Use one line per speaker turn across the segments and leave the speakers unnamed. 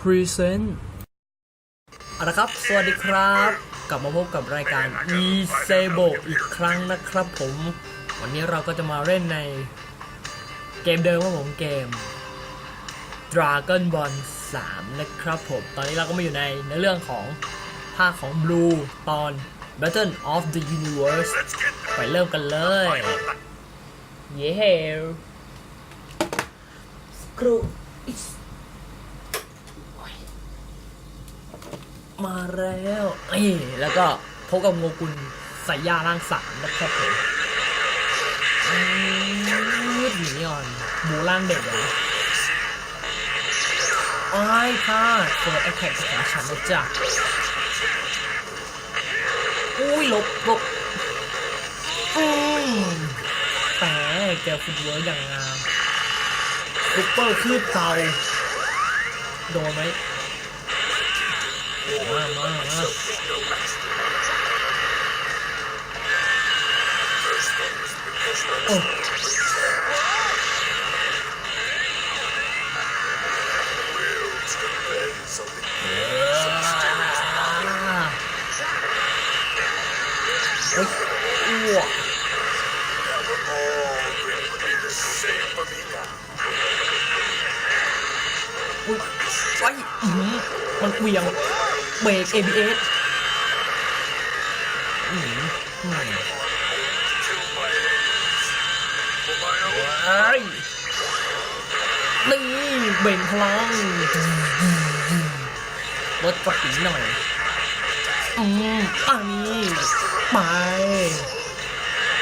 Present เอาละครับ สวัสดีครับ กลับมาพบกับรายการ e s a b o อีกครั้งนะครับผม วันนี้เราก็จะมาเล่นในเกมเดิมครับผมเกม Dragon Ball 3 นะครับผม ตอนนี้เราก็มาอยู่ในในเรื่องของภาคของ Blue ตอน Battle of the Universe ไปเริ่มกันเลย เย้ครู มาแล้วเอ้แล้วก็พบกับโงกุลสายยาร่างสามนะครับผมอืดหนีอ่อนหมูร่างเด็กเหรอไอ้ายพลาดเฟิร์สแอคแท็กของฉันนะจ๊ะอุ้ยหลบหลบอืมแต่เจอฟุตเวิร์อย่างงามซุปเปอร์คืบเตาโดนไหม มามามาโอ้โอ้ยอ้วกอุ้ยไอ้อื้อหือมัน เบรก ABS อืมเอ้ยนี่เบ่งพลังลดกระปีหน่อย อืมอันนี้ไป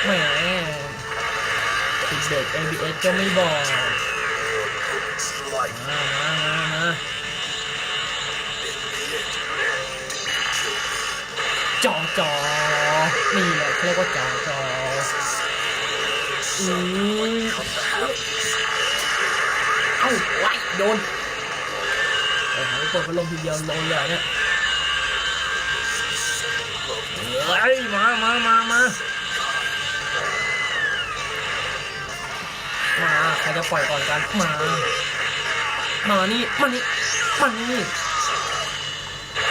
แหมติดเบรก ABS ก็ไม่บอกมามา จอจอนี่แหละเขาเรียกว่าจอจออืมเอ้าไว้โดนไปหาเปิดพัดลมทีเดียวโดนเลยเนี่ยเฮ้ยมามามามามาใครจะปล่อยก่อนกันมา มานี่มานี่มานี่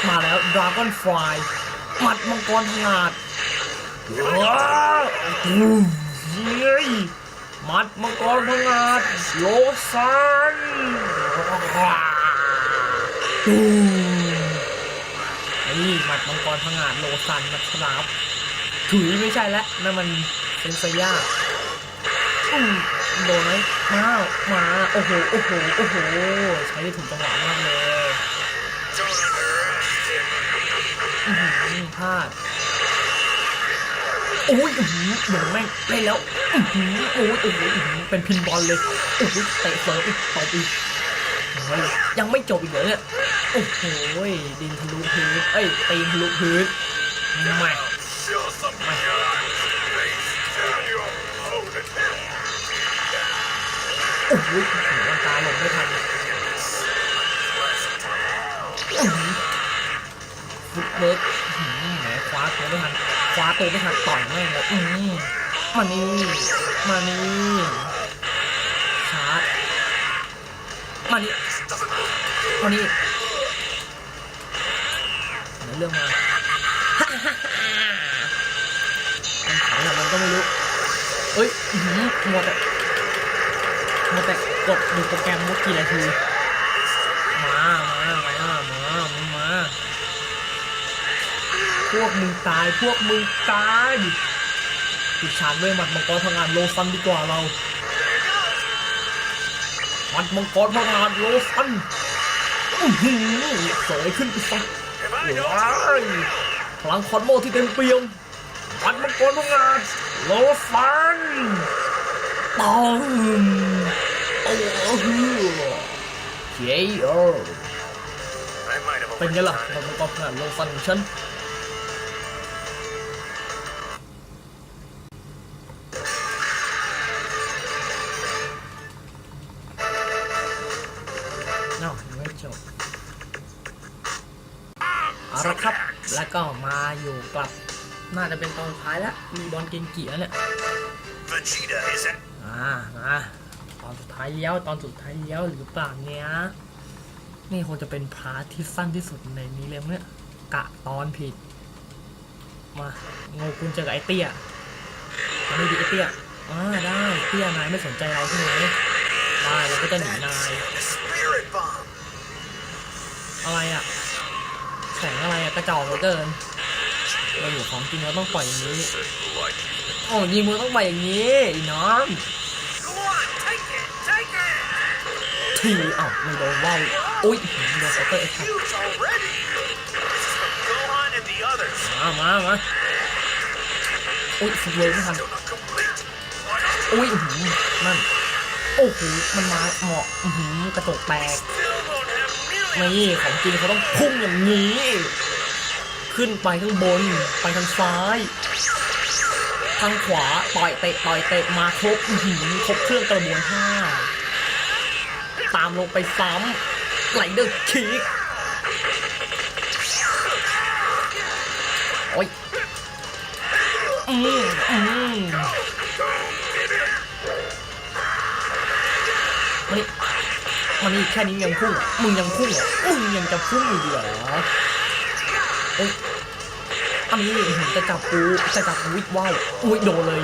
มาแล้วดราก้อนฟลาย หมัดมังกรพงาดว้าวเฮ้ยหมัดมังกรพงาดโลซันตูนี่หมัดมังกรพงาดโลซันนะครับถุยไม่ใช่แล้วนั่นมันเป็นสยาโดนไหมมามาโอ้โหโอ้โหโอ้โหใช้ได้ถูกจังหวะมากเลย พลาดโอ้ยอื้อหือเหมือนแม่งเล่นแล้วอื้อหือโอ้ยโอ้โหอื้อหือเป็นพินบอลเลยโอ้โหเตะเสิร์ฟอีกตบอีกยังไม่จบอีกเหรอเนี่ยโอ้โหดินทะลุพื้นเอ้ยตีนทะลุพื้นแม่โอ้โหหัวตาหลงไม่ทันฟุตเบิร์ คว้าตัวไม่ทันคว้าตัวไม่ทันต่อยแม่งเลยอืมมานี่มานี่ชาร์จมานี่มานี่เดี๋ยวเรื่องมามันขายอะมันก็ไม่รู้เอ้ยอื้อหือหมดแต่หมดแต่กดดูโปรแกรมมื่อกี่นาทีมามามามามามา พวกมึงตาย พวกมึงตายติดชาร์จด้วยหมัดมังกรพงานโลซันดีกว่าเราหมัดมังกรพงานโลซันอื้อหือเสยขึ้นไปสักว้ายพลังคอนโมที่เต็มเปี่ยมหมัดมังกรพงานโลซันปังโอ้โหเย้โอเป็นไงล่ะหมัดมังกรพงานโลซันของฉัน อยู่กับ น่าจะเป็นตอนสุดท้ายแล้วมีบอลเกงเกียร์เนี่ย
Vegeta is at
อ่ามาตอนสุดท้ายแล้วตอนสุดท้ายแล้วหรือเปล่าเนี่ยนี่คงจะเป็นพาร์ทที่สั้นที่สุดในนี้เลยมั้งเนี่ยกะตอนผิด มาโงกุลเจอกับไอเตี้ยมานี่ดิไอเตี้ยอ่าได้เตี้ยนายไม่สนใจเราใช่ไหมได้เราก็จะหนีนาย
The spirit bomb.
อะไรอะแสงอะไรอะกระจอกเหลือเกิน เราอยู่ของจริงเราต้องปล่อยอย่างนี้โอ้ยิงมือต้องปล่อยอย่างนี้อีน้อง
Go on, take it, take it.
ทีอ้าวไม่โดนว่าวอุ้ยโดนเคาน์เตอร์ไอ้ทั
Huge already. Gohan and the others.
มามามาอุ้ยสุดเลยไม่ทัน
Still not complete.
อุ้ยอื้อหือนั่นโอ้โหมันมาเหมาะอื้อหือกระจกแตก
Still won't have millions.
นี่ของจริงเขาต้องพุ่งอย่างนี้ ขึ้นไปข้างบน ไปทางซ้าย ทางขวาต่อยเตะต่อยเตะมาครบหือครบเครื่องกระบวนท่าตามลงไปซ้ำไหลเดอร์คิกโอ้ยอืมอืมมานี่มานี่แค่นี้ยังพุ่งมึงยังพุ่งมึงยังจะพุ่งอยู่ดีเหรอ โอ้ยอันนี้อื้อหือจะจับกูจะจับกูวิดว่าวอุ้ยโดนเลย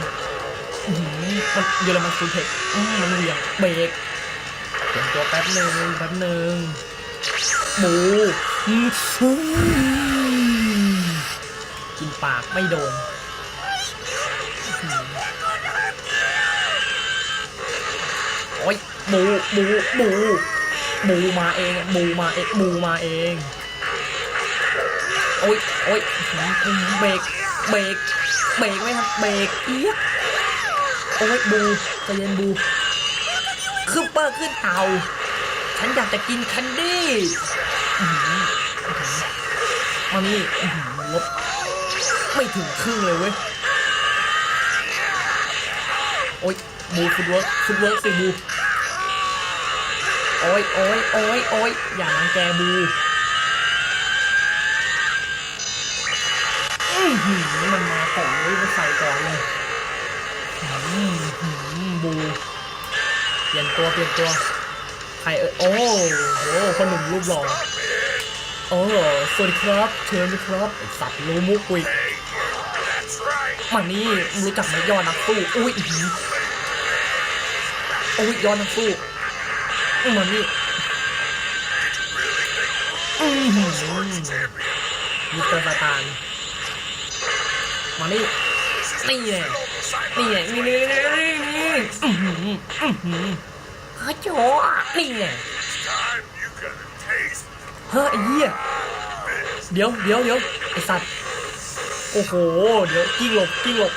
หือมันเยอรมันฟูเทคมันเหวี่ยงเบรกเปลี่ยนตัวแป๊บหนึ่งแป๊บหนึ่งบูอืมฟูกินปากไม่โดนโอ้ยบูบูบูบูมาเองบูมาเองบูมาเอง โอ้ยโอ้ยเบรกเบรกเบรกไหมครับเบรกเอี๊ยโอ้ยบูใจเย็นบูขึ้นเปอร์ขึ้นเตาฉันอยากจะกินแคนดี้มานี่อื้อหือลบไม่ถึงครึ่งเลยเว้ย โอ้ยบูฟุตเวิร์กฟุตเวิร์กสิบู โอ้ยโอ้ยโอ้ยโอ้ยอย่ารังแกบู หือมันมาก่อนเลยมันใส่ก่อนเลยอื้อหือบู เปลี่ยนตัวเปลี่ยนตัว ใครเออโอ้โหคนหนุ่มรูปหล่อโอ้สวัสดีครับเชิญครับสัตว์รู้มุกกุยมันนี่รู้จักไหมยอดนักสู้อุ้ยหืมอุ้ยยอดนักสู้มันนี่อือหืมิสเตอร์สตาร์ มานี่นี่แหละนี่แหละนี่นี่นี่นี่นี่อื้อหืออื้อหือฮะโจ้นี่แหละ
Time you gotta taste
เฮ้ยไอ้เหี้ยเดี๋ยวเดี๋ยวเดี๋ยวไอสัตว์โอ้โห เดี๋ยวกิ้งหลบกิ้งหลบ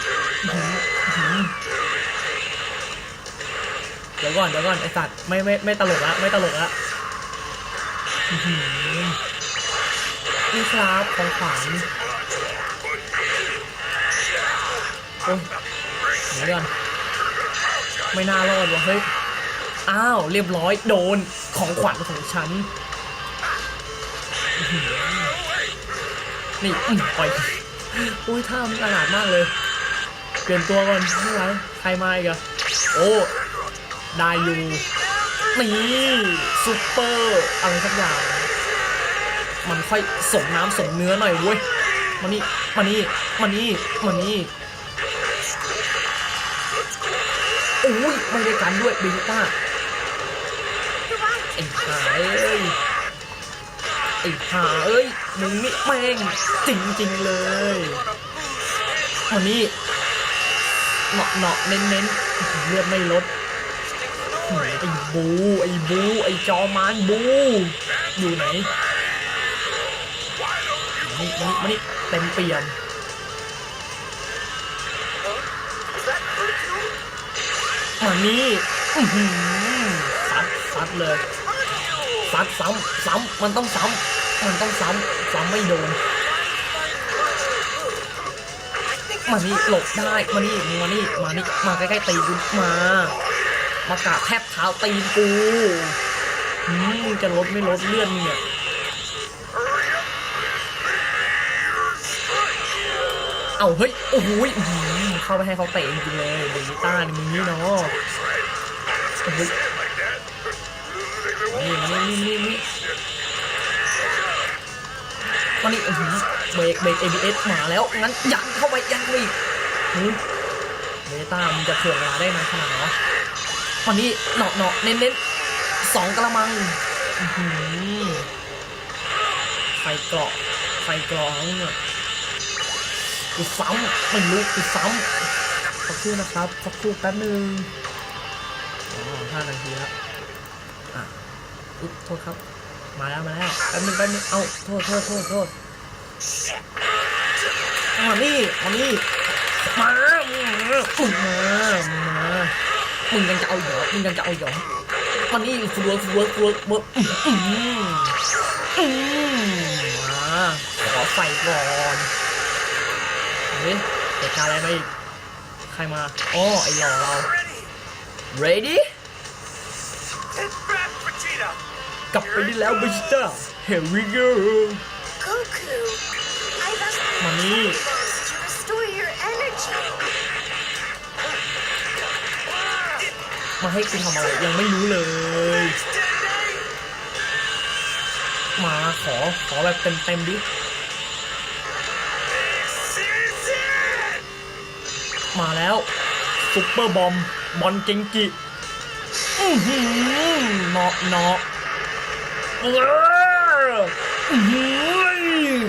เดี๋ยวก่อนเดี๋ยวก่อนไอสัตว์ไม่ไม่ไม่ตลกละไม่ตลกละอื้อหือนี่ครับของขวัญ โอ้ยเดี๋ยวก่อนไม่น่ารอดว่ะเฮ้ย อ้าว เรียบร้อยโดนของขวัญของฉัน นี่อื้อปล่อยอุ้ยท่ามันขนาดมากเลย เปลี่ยนตัวก่อนไม่ไหวใครมาอีกอะโอ้ได้อยู่นี่ซูเปอร์อะไรสักอย่าง มันค่อยสมน้ำสมเนื้อหน่อยเว้ยมานี่มานี่มานี่มานี่ อ้ยไม่ได้กันด้วยเบลิต้าไอ้หายเอ้ยไอ้หาเอ้ยมึงนี่แม่งจริงๆเลยวันนี้เหนาะเนาะเน้นเน้นๆเลือดไม่ลดไอ้บู ไอ้บู ไอ้จอมานบู อยู่ไหนมานี่มานี่มานี่เต็มเปี่ยม มานี่ซัดซัดเลยซัดซ้ำซ้ำมันต้องซ้ำมันต้องซ้ำซ้ำไม่โดนมานี่หลบได้มานี่มานี่มานี่มาใกล้ๆตีกูมามากราบแทบเท้าตีนกูมึงจะลดไม่ลดเลื่อนมึงเนี่ยเอาเฮ้ยโอ้โห เข้าไปให้เขาเตะจริงๆเลยเบนิต้านี่มึงนี่เนาะนี่นี่นี่นี่นี่ตอนนี้อื้อหือเบรกเบรก ABS มาแล้ว งั้นยันเข้าไปยันไปอีกหูเบต้ามันจะถ่วงเวลาได้นานขนาดไหนวะตอนนี้เนาะเนาะเน้นเน้นสองกระมังอือไฟเกราะไฟเกราะเนี่ย กูซ้ำไม่รู้กูซ้ำสักครู่นะครับสักครู่แป๊บนึงอ๋อห้านาทีแล้วอะอุ๊บโทษครับ มาแล้วมาแล้วแป๊บนึงแป๊บนึงเอ้าโทษโทษโทษโทษมานี่มานี่มามึงมามึงมามึงมามึงยังจะเอาเหรอมึงยังจะเอาเหรอมานี่ฟูเวิร์กฟูเวิร์กฟูเวิร์กเวิร์กอืมอืมอืมมาขอไฟก่อน เฮ้ยเหตุการณ์อะไรมาอีกใครมาอ๋อไอ้หล่อเรา
Ready?
ready
Hit back, Vegeta!
กลับไปได้แล้วบิสเตอร์ here we go
Goku, I've asked
Mami.
to restore your energy.
มาให้กูทำอะไรยังไม่รู้เลย มาขอขอแบบเต็มเต็มๆดิ มาแล้วซุปเปอร์บอมบอลเกงกิอือหือเนาะเนาะเออ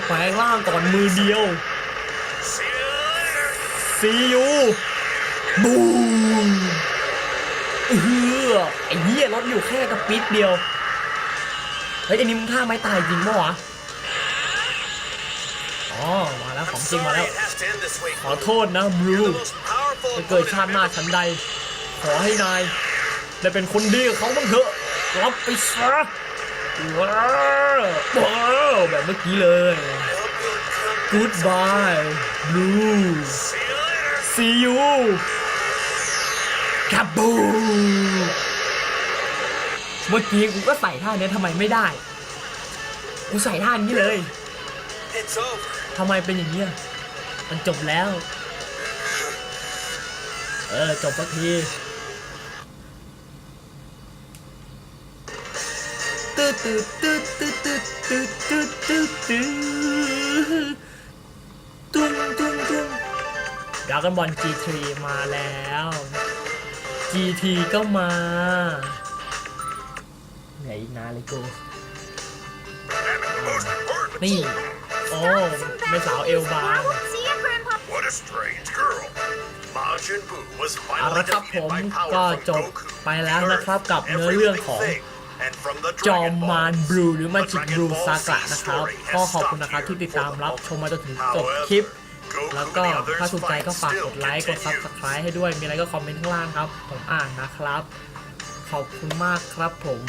แปลงร่างก่อนมือเดียวซียูบูมเออไอ้เหี้ยรถอยู่แค่กระปิดเดียวเฮ้ยอันนี้มึงท่าไม้ตายจริงปะวะอ๋อมาแล้วของจริงมาแล้ว
it has to end this way.
ขอโทษนะบรู
You're the most powerful
จะเกิด
opponent
ชาติ
I've
หน้า
ever
ชั้นใด ขอให้นายได้เป็นคนดีกับเขาบ้างเถอะรับไปซะว้าวว้าวแบบเมื่อกี้เลย
Hope you'll come.
Goodbye Blue
See you later!
See you คับบูเมื่อกี้กูก็ใส่ท่าเนี้ยทำไมไม่ได้ กูใส่ท่านี้เลย
It's over.
ทำไมเป็นอย่างเงี้ย มันจบแล้ว เออ จบสักทีตึ๊ดตึ๊ดตึ๊ดตึ๊ดตึ๊ดตึ๊ดตึ๊ดตึ๊ดตึ๊ดตุ้งตุ้งตุ้งดราก้อนบอล G3 มาแล้ว GT ก็มาไหนอีกนานเลยกูนี่ โอ้
Some
ไม่
bad
สาวเอล
news.
บาง เอา
finally
ละครับผม
defeated by power
ก็
from
จบ
Goku,
ไปแล้ว
the
นะครับ
Earth,
กับเนื้อ
every
เรื่อง
living
ของ
thing, and from the
จอม
Dragon
มาร
Balls,
บลูหรือมา
the
จิก
Dragon
บลู
Ball
ซากะ
Z
นะครับ
story has
ก็ขอบคุณนะครับ
stopped
ที่ติดตามรับชมมาจนถึงจบ
However,
คลิป
Goku
แล้วก็
and the others
ถ้าถูกใจก็
fight
ฝากก
still
ดไลค์กด
continue.
subscribe ให้ด้วยมีอะไรก็คอมเมนต์ข้างล่างครับผมอ่านนะครับ ขอบคุณมากครับผม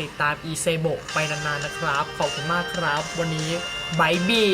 ติดตามอีเซโบไปนานๆนะครับ ขอบคุณมากครับ วันนี้บายบี